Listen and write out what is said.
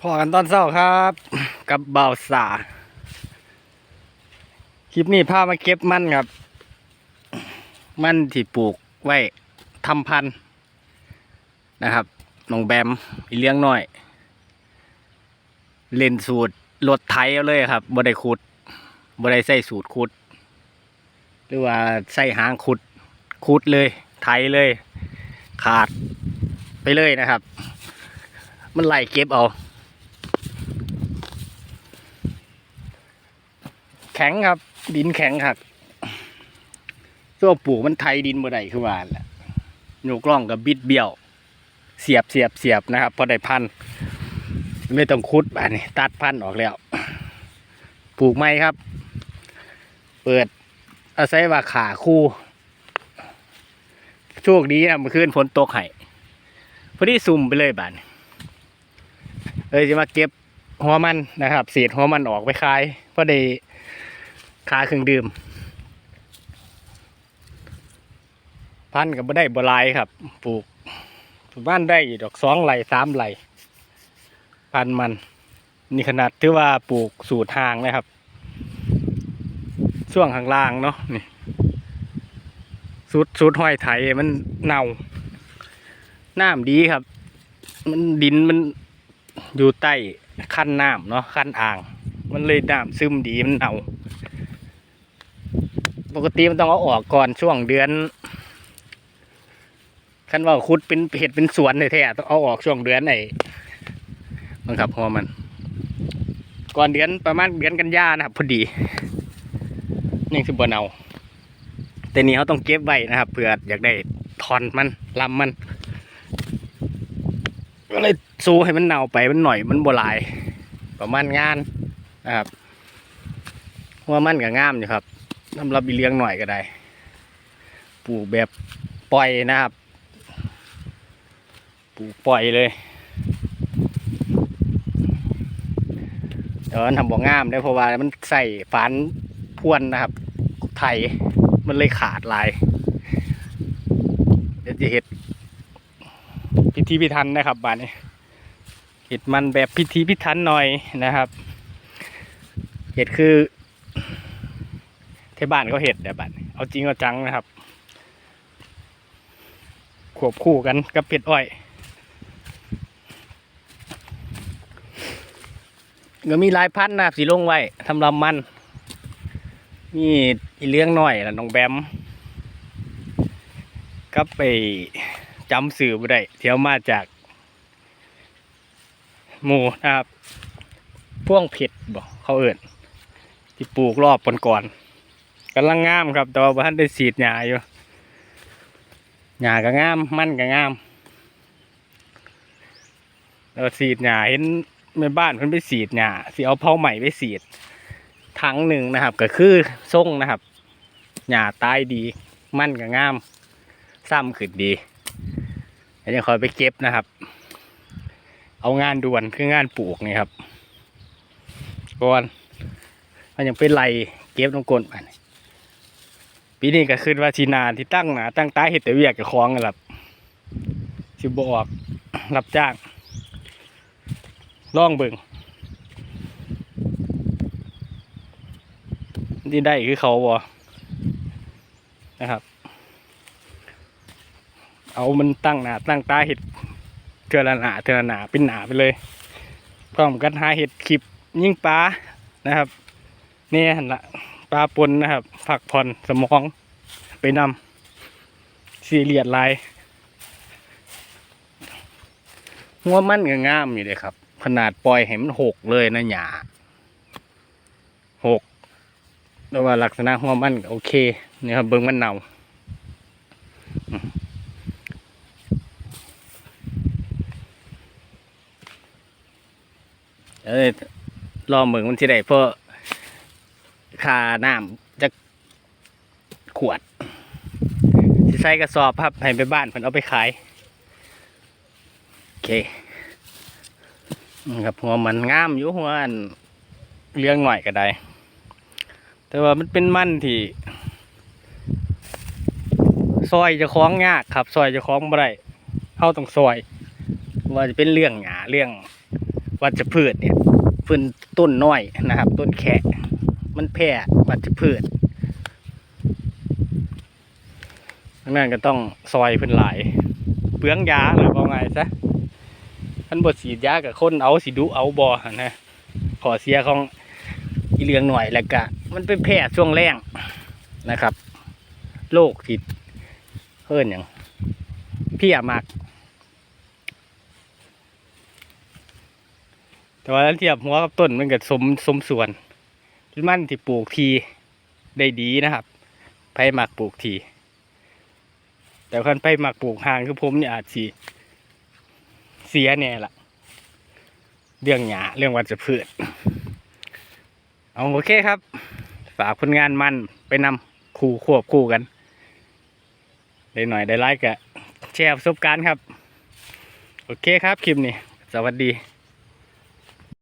พอกันตอนเช้าครับ กับเบาวสาคลิปนี้พามาเก็บมันครับ มันที่ปลูกไว้ทำพันธุ์นะครับน้องแบมอีเลี้ยงน้อย เล่นสูตรรถไถเอาเลยครับบ่ได้ขุดบ่ได้ใส่สูตรขุด หรือว่าใส่หางขุดขุดเลยไถเลย ขาดไปเลยนะครับ มันไหลเก็บเอา แข็งครับ ดินแข็งครับตัวปลูกมันไทยดินบ่ได้คือว่าแหละโยกล่องกับบิดเบี้ยว เสียบเสียบเสียบนะครับ พอได้พันไม่ต้องคุดบานนี้ตัดพันออกแล้ว ปลูกไม้ครับ เปิด อาศัยว่าขาคู่โชคดีนะเมื่อคืนฝนตกให้พอดีซุ่มไปเลยบานเอ้ยจะมาเก็บหัวมันนะครับเศษหัวมันออกไปขายพอได้ คาเครื่องดื่ม พันกับบ่ได้บลายครับ ปลูกบ้านได้ดอกสองไหลสามไหล พันมัน นี่ขนาดถือว่าปลูกสูตรทางนะครับ ช่วงข้างล่างเนาะนี่สูตรสูตรห้อยไถมันเน่าน้ำดีครับ มันดินมันอยู่ใต้ขั้นน้ำเนาะขั้นอ่าง มันเลยน้ำซึมดีมันเน่า ปกติมันต้องเอาออกก่อนช่วงเดือนคันว่าคุดเป็นเห็ดเป็นสวนเลยแท้ต้องเอาออกช่วงเดือนไหนบังคับหัวมัน ก่อนเดือนประมาณเดือนกันยานะครับพอดีนี่คือบนเอาแต่นี้เขาต้องเก็บไว้นะครับเผื่ออยากได้ทอนมันลำมันก็เลยสู้ให้มันเน่าไปมันหน่อยมันบหลาย ประมาณงานนะครับหัวมันกับงามอยู่ครับ สำหรับอีเลี้ยงหน่อยก็ได้ ปลูกแบบปล่อยนะครับ ปลูกปล่อยเลยเดี๋ยวทำบ่งามได้เพราะว่ามันใส่ฝานพ่วนนะครับ ไทยมันเลยขาดลายเดี๋ยวจะเห็ดพิธีพิธันนะครับบ้านนี้เห็ดมันแบบพิธีพิธันหน่อยนะครับ เห็ดคือ ที่บ้านเขาเห็ดแต่บ้านเอาจริงเอาจังนะครับขวบคู่กันกับเป็ดอ้อยก็มีลายพันท์นะครับสีลงไว้ทำลำมันนี่อีเลี้ยงหน้อยละน้องแบมก็ไปจำสื่อบ่ได้เที่ยวมาจากหมูนะครับพ่วงเผ็ดบอกเขาเอิ่นที่ปลูกรอบก่อนๆ กำลังงามครับแต่ว่าบ้านได้สีดหญ้าอยู่หญ้าก็งามมันก็งามแล้วสีดหญ้าเห็นแม่บ้านเพิ่นไปสีดหญ้าสิเอาเผาใหม่ไปสีดถังหนึ่งนะครับ ก็คือส่งนะครับหญ้าตายดีมันก็งาม ซ้ำขึ้นดีแล้วยังคอยไปเก็บนะครับ เอางานด่วนคืองานปลูกนี่ครับก่อนมันยังเป็นไรเก็บลงกลนไป ปีนี้ก็คือว่าชีนาที่ตั้งหนาตั้งตาเห็ดแต่เวียกกับคลองกันครับสิบออกรับจ้างล่องเบิงที่ได้คือเขาบอนะครับ เอามันตั้งหนาตั้งตาเห็ดเทอละหนาเทอละหนาเป็นหนาไปเลยพร้อมกันหาเห็ดคลิปยิ่งปลานะครับ นี่หันละ ปลาปนนะครับ ผักผ่อนสมองไปนำสี่เหลี่ยดลายหัวมันก็งามอยู่เลยครับ ขนาดปล่อยให้มันหกเลยนะหยาหกแต่ว่าลักษณะหัวมันก็โอเคนี่ครับเบิ้งมันเนาเอ้ยรอเหมืองมันที่ได้เพราะ ค่าน้ำจะขวดสิใส่กระสอบครับให้ไปบ้านเพิ่นเอาไปขาย โอเคครับหัวมันงามอยู่หัวอันเลี้ยงหน่อยก็ได้ แต่ว่ามันเป็นมันที่ซอยจะคล้องยากครับซอยจะคล้องบ่ได้เข้าต้องซอย ว่าจะเป็นเรื่องหยาเรื่องวัชพืชเนี่ยพิ่นต้นน้อยนะครับ ต้นแคะ มันแพร่วัชพืชดังนั้นก็ต้องซอยเพิ่นหลายเปลืองยาหรือว่าไงซะท่านบทฉีดยากับคนเอาสิดุเอาบอนะขอเสียของอีเหลืองหน่อยแล้วก็มันเป็นแพร่ช่วงแรงนะครับโรคที่เพิ่นอย่างเพี้ยมาก แต่ว่าเทียบหัวกับต้นมันก็สมสมส่วน มันที่ปลูกทีได้ดีนะครับไปหมักปลูกที แต่คันไปหมักปลูกห่างคือผมเนี่ยอาจสิเสียแน่ละเรื่องหยาเรื่องวัชพืชเอาโอเคครับ ฝากผลงานมันไปนำคู่ควบคู่กัน ได้หน่อยได้ไลค์กะแชร์ประสบการณ์ครับ โอเคครับคลิปนี้ สวัสดี